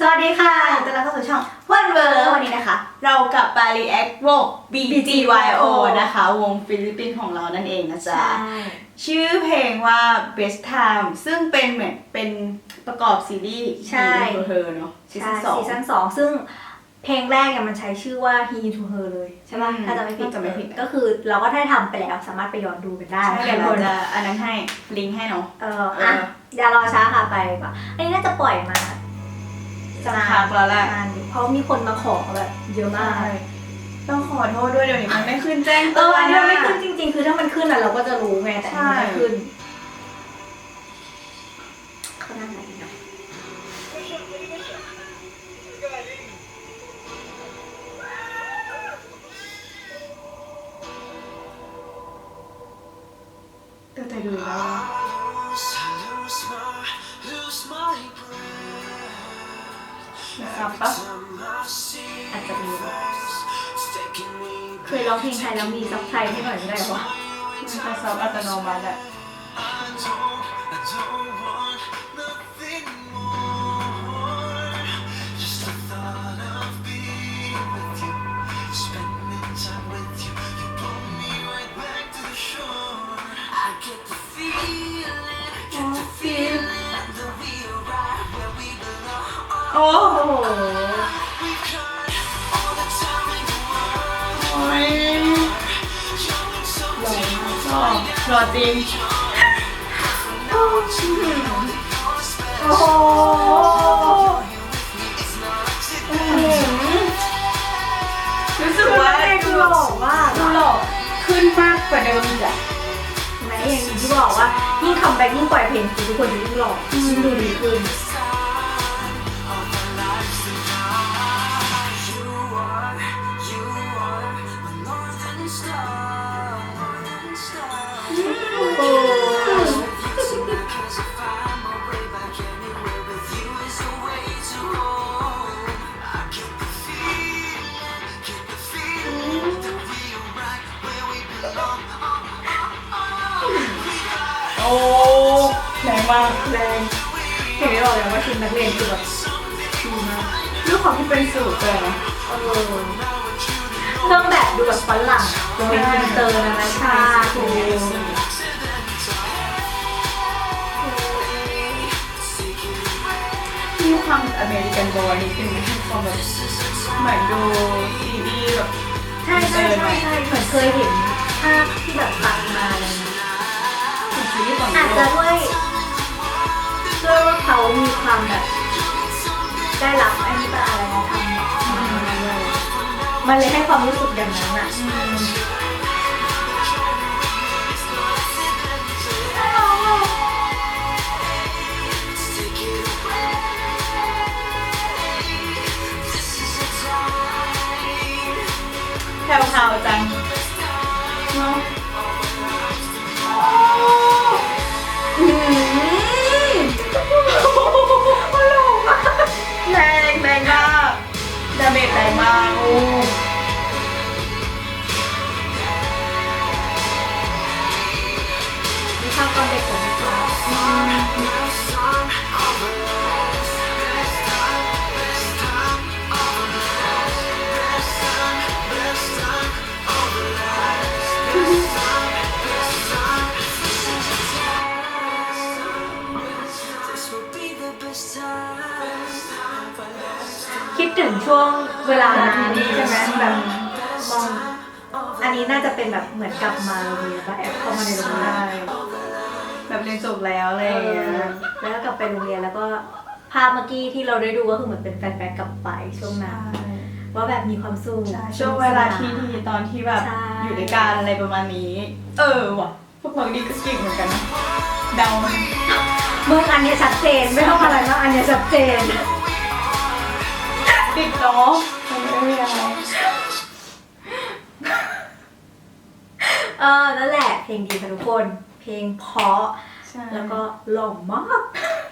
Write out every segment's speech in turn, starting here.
สวัสดีค่ะต้อนรับเข้าสู่ช่องวันเวอร์วันนี้นะคะ เรากลับมา react วง BGYO นะคะ วงฟิลิปปินส์ของเรานั่นเองนะจ๊ะ ชื่อเพลงว่า Best Time ซึ่งเป็นเหมือนเป็นประกอบซีรีส์ใช่ของเธอเนาะซีใช่ซั่นสอง ซีซั่นสองซึ่งเพลงแรกเนี่ยมันใช้ชื่อว่า He to Her เลยใช่ป่ะอืมถ้าจะไม่ผิดถ้าจะไม่ผิด ก็คือเราก็ได้ทำไปแล้วสามารถไปย้อนดูกันได้ใช่เดี๋เดี๋ยยววเราเราจะอันนั้นให้ลิงก์ให้เนาะ เออเอออะอย่ารอช้าค่ะไปดีกว่าอันนี้น่าจะปล่อยมา สักพักแล้วแหละนานอยู่เพราะมีคนมาขอแบบเยอะมากใช่ต้องขอโทษด้วยเดี๋ยวนี้มันไม่ขึ้นแจ้งเอเตืออนอันนี้มันไม่อะขึ้นจริง ๆ คือถ้ามันขึ้นอะเราก็จะรู้ไงแต่อันนี้ไม่ใช่ขึ้นเขาหน้าไหนเนาะเออแต่ดูแล้ว ครับปะอาจจะมีเคยร้องเพลงไทยแล้วมีซับไทยให้หน่อยไม่ได้เหรอมันจะซับอัตโนมัติอะ โอ้โหโอ้ยหล่อมากหล่อหล่อจริงโอ้โหรู้สึกว่าเด็กหล่อมากดูหล่อขึ้นมากกว่าเดิมอีกอะแม้อย่างที่บอกว่ายิ่งคัมแบ็กยิ่งปล่อยเพลงทุกคนยิ่งหล่อยิ่งดูดีขึ้น แรงมาแรงเห็นไหมบอกแล้วว่าชุดนักเรียนคือแบบดีมากด้วยความที่เป็นสูตรเลยนะเออเครื่องแบบดูแบบฝรั่งโดยอินเตอร์นานาชาติดูมีความอเมริกันบอยนิดนึงมีความแบบเหมือนดูซีรีส์แบบใช่ใช่ใช่ใช่เหมือนเคย มันเลยให้ความรู้สึกอย่างนั้นอะแพรวพราวจัง ถึงช่วงเวลานั้นใช่ไหมแบบมองอันนี้น่าจะเป็นแบบเหมือนกลับมาโรงเรียนปะแอบเข้ามาในโรงเรียใช่นแบบเรียนจบแล้วอะไรอย่างเงี้ยแล้วก็กลับไปโรงเรียนแล้วก็ภาพเมื่อกี้ที่เราได้ดูก็คือเหมือนเป็นแฟนๆกลับไปช่วงนั้นว่าแบบมีความสุขใช่ช่วงเวลาที่ดีตอนที่แบบใช่อยู่ด้วยกันอะไรประมาณนี้ เออว่ะพวกเรานี่ก็เก่งเหมือนกันนะเดามันมึงอันเนี้ยชัดเจนไม่ต้องอะไรมากอันเนี้ยชัดเจน ติดเนาะมันไม่ได้อะไรเออนั่นแหละเพลงดีค่ะทุกคน เพลงเพราะ ใช่แล้วก็หล่อมาก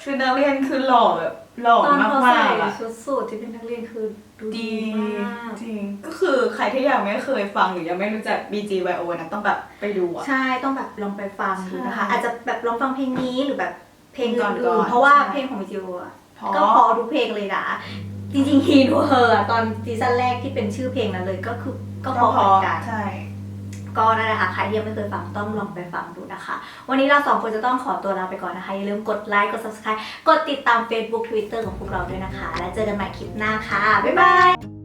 ชุดนักเรียนคือหล่อแบบหล่อตอนมากเขามาใส่กๆอะชุดสูทที่เป็นนักเรียนคือดูดีดีมากจริงก็คือใครที่ยังไม่เคยฟังหรือยังไม่รู้จัก BGYO นะต้องแบบไปดูอะ ใช่ต้องแบบลองไปฟังดูนะคะ ใช่อาจจะแบบลองฟังเพลงนี้หรือแบบเพลงก่อนๆอื่นๆเพราะว่าใช่ เพลงของวิจิโออะเพราะก็พอทุกเพลงเลยนะ จริงๆ He to Her อะตอนซีซั่นแรกที่เป็นชื่อเพลงนั้นเลยก็คือก็พอเหมือนกัน ใช่ ก็นั่นแหละค่ะใครที่ยังไม่เคยฟังต้องลองไปฟังดูนะคะ วันนี้เราสองคนจะต้องขอตัวลาไปก่อนนะคะ อย่าลืมกดไลค์กด subscribe กดติดตาม Facebook Twitter ของพวกเราด้วยนะคะ แล้วเจอกันใหม่คลิปหน้าค่ะ บ๊ายบาย